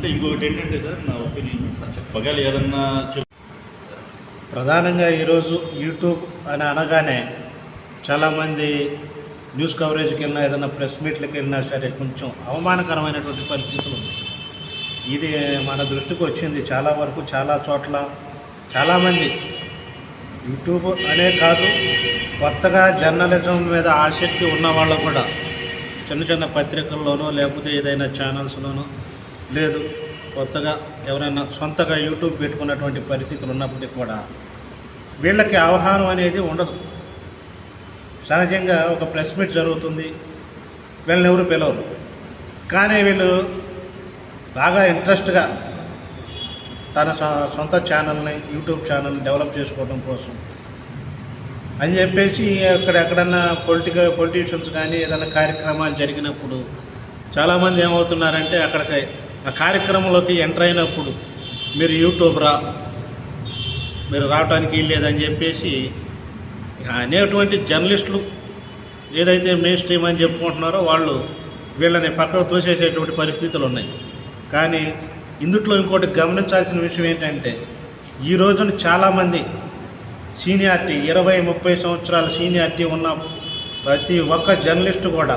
ఇంకోటి ఏంటంటే సార్ నా ఒపీనియన్ ఏదన్నా చెప్ ప్రధానంగా ఈరోజు యూట్యూబ్ అని అనగానే చాలామంది న్యూస్ కవరేజ్కి వెళ్ళినా ఏదైనా ప్రెస్ మీట్లకు వెళ్ళినా సరే కొంచెం అవమానకరమైనటువంటి పరిస్థితులు ఉంది ఇది మన దృష్టికి వచ్చింది చాలా వరకు చాలా చోట్ల. చాలామంది యూట్యూబ్ అనే కాదు కొత్తగా జర్నలిజం మీద ఆసక్తి ఉన్న వాళ్ళు కూడా చిన్న చిన్న పత్రికల్లోనో లేకపోతే ఏదైనా ఛానల్స్లోనో లేదు. కొత్తగా ఎవరైనా సొంతగా యూట్యూబ్ పెట్టుకున్నటువంటి పరిస్థితులు ఉన్నప్పటికీ కూడా వీళ్ళకి ఆహ్వానం అనేది ఉండదు. సహజంగా ఒక ప్రెస్ మీట్ జరుగుతుంది. వీళ్ళని ఎవరు పిలవరు. కానీ వీళ్ళు బాగా ఇంట్రెస్ట్గా తన సొ- సొంత ఛానల్ని యూట్యూబ్ ఛానల్ని డెవలప్ చేసుకోవడం కోసం అని చెప్పేసి అక్కడ ఎక్కడన్నా పొలిటికల్ పొలిటీషియన్స్ కానీ ఏదైనా కార్యక్రమాలు జరిగినప్పుడు చాలామంది ఏమవుతున్నారంటే అక్కడికి ఆ కార్యక్రమంలోకి ఎంటర్ అయినప్పుడు మీరు యూట్యూబరా మీరు రావడానికి లేదని చెప్పేసి అనేటువంటి జర్నలిస్టులు ఏదైతే మెయిన్ స్ట్రీమ్ అని చెప్పుకుంటున్నారో వాళ్ళు వీళ్ళని పక్కకు తోసేసేటువంటి పరిస్థితులు ఉన్నాయి. కానీ ఇందుట్లో ఇంకోటి గమనించాల్సిన విషయం ఏంటంటే ఈ రోజున చాలామంది సీనియారిటీ ఇరవై ముప్పై సంవత్సరాల సీనియారిటీ ఉన్న ప్రతి ఒక్క జర్నలిస్టు కూడా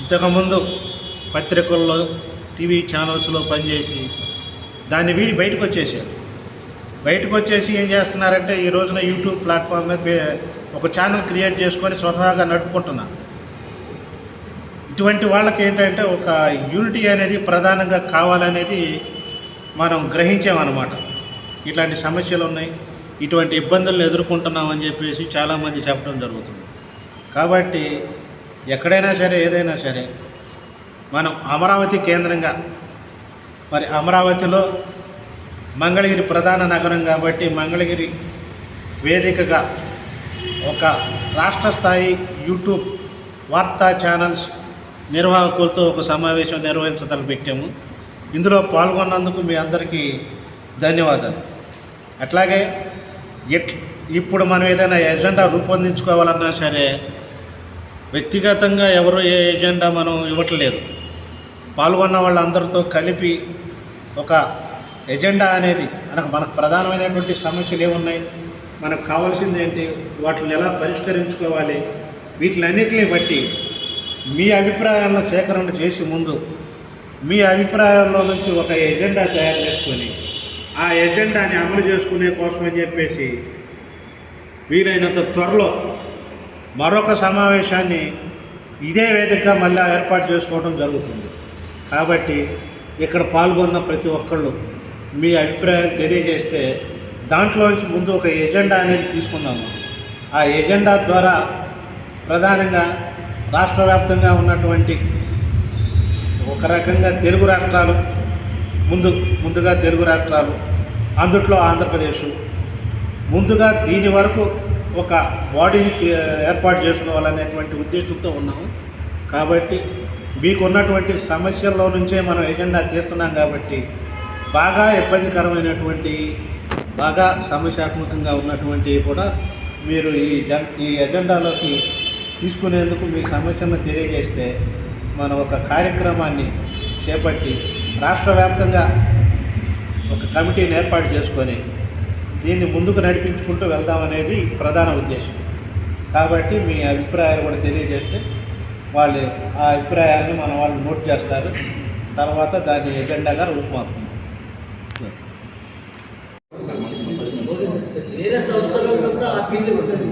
ఇంతకుముందు పత్రికల్లో టీవీ ఛానల్స్లో పనిచేసి దాన్ని వీడి బయటకు వచ్చేసారు బయటకు వచ్చేసి ఏం చేస్తున్నారంటే ఈ రోజున యూట్యూబ్ ప్లాట్ఫామ్ మీద ఒక ఛానల్ క్రియేట్ చేసుకొని స్వతహాగా నడుపుకుంటున్నారు. ఇటువంటి వాళ్ళకి ఏంటంటే ఒక యూనిటీ అనేది ప్రధానంగా కావాలనేది మనం గ్రహించామన్నమాట. ఇట్లాంటి సమస్యలు ఉన్నాయి. ఇటువంటి ఇబ్బందులను ఎదుర్కొంటున్నామని చెప్పేసి చాలామంది చెప్పడం జరుగుతుంది. కాబట్టి ఎక్కడైనా సరే ఏదైనా సరే మనం అమరావతి కేంద్రంగా మరి అమరావతిలో మంగళగిరి ప్రధాన నగరం కాబట్టి మంగళగిరి వేదికగా ఒక రాష్ట్ర స్థాయి యూట్యూబ్ వార్తా ఛానల్స్ నిర్వాహకులతో ఒక సమావేశం నిర్వహించదలపెట్టాము ఇందులో పాల్గొన్నందుకు మీ అందరికీ ధన్యవాదాలు. అట్లాగే ఎట్ ఇప్పుడు మనం ఏదైనా ఎజెండా రూపొందించుకోవాలన్నా సరే వ్యక్తిగతంగా ఎవరు ఏ ఎజెండా మనం ఇవ్వట్లేదు. పాల్గొన్న వాళ్ళందరితో కలిపి ఒక ఎజెండా అనేది మనకు మనకు ప్రధానమైనటువంటి సమస్యలు ఏమున్నాయి? మనకు కావాల్సింది ఏంటి? వాటిని ఎలా పరిష్కరించుకోవాలి? వీటిలన్నిటిని బట్టి మీ అభిప్రాయాలను సేకరణ చేసి ముందు మీ అభిప్రాయాల్లో నుంచి ఒక ఎజెండా తయారు చేసుకొని ఆ ఎజెండాని అమలు చేసుకునే కోసం అని చెప్పేసి వీలైనంత త్వరలో మరొక సమావేశాన్ని ఇదే వేదికగా మళ్ళీ ఏర్పాటు చేసుకోవడం జరుగుతుంది. కాబట్టి ఇక్కడ పాల్గొన్న ప్రతి ఒక్కళ్ళు మీ అభిప్రాయాలు తెలియజేస్తే దాంట్లో నుంచి ముందు ఒక ఎజెండా అనేది తీసుకుందాము. ఆ ఎజెండా ద్వారా ప్రధానంగా రాష్ట్ర వ్యాప్తంగా ఉన్నటువంటి ఒక రకంగా తెలుగు రాష్ట్రాలు ముందు ముందుగా తెలుగు రాష్ట్రాలు అందుట్లో ఆంధ్రప్రదేశ్ ముందుగా దీని వరకు ఒక బాడీని ఏర్పాటు చేసుకోవాలనేటువంటి ఉద్దేశంతో ఉన్నాము. కాబట్టి మీకున్నటువంటి సమస్యల్లో నుంచే మనం ఎజెండా తీస్తున్నాం కాబట్టి బాగా ఇబ్బందికరమైనటువంటి బాగా సమస్యాత్మకంగా ఉన్నటువంటి కూడా మీరు ఈ జన్ ఈ ఎజెండాలోకి తీసుకునేందుకు మీ సమస్యను తెలియజేస్తే మన ఒక కార్యక్రమాన్ని చేపట్టి రాష్ట్ర వ్యాప్తంగా ఒక కమిటీని ఏర్పాటు చేసుకొని దీన్ని ముందుకు నడిపించుకుంటూ వెళ్దామనేది ప్రధాన ఉద్దేశం కాబట్టి మీ అభిప్రాయాలు కూడా తెలియజేస్తే వాళ్ళు ఆ అభిప్రాయాన్ని మన వాళ్ళు నోట్ చేస్తారు తర్వాత దాన్ని ఎజెండాగా రూపుమారుతుంది వేరే సంస్థలో కూడా ఆ ఉంటుంది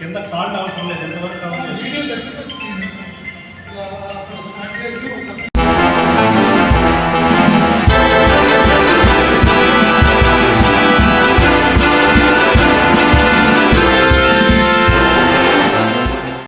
కింద కాల్ అవసరం లేదు. ఎంతవరకు కావాలి? వీడియో దగ్గరికి వచ్చి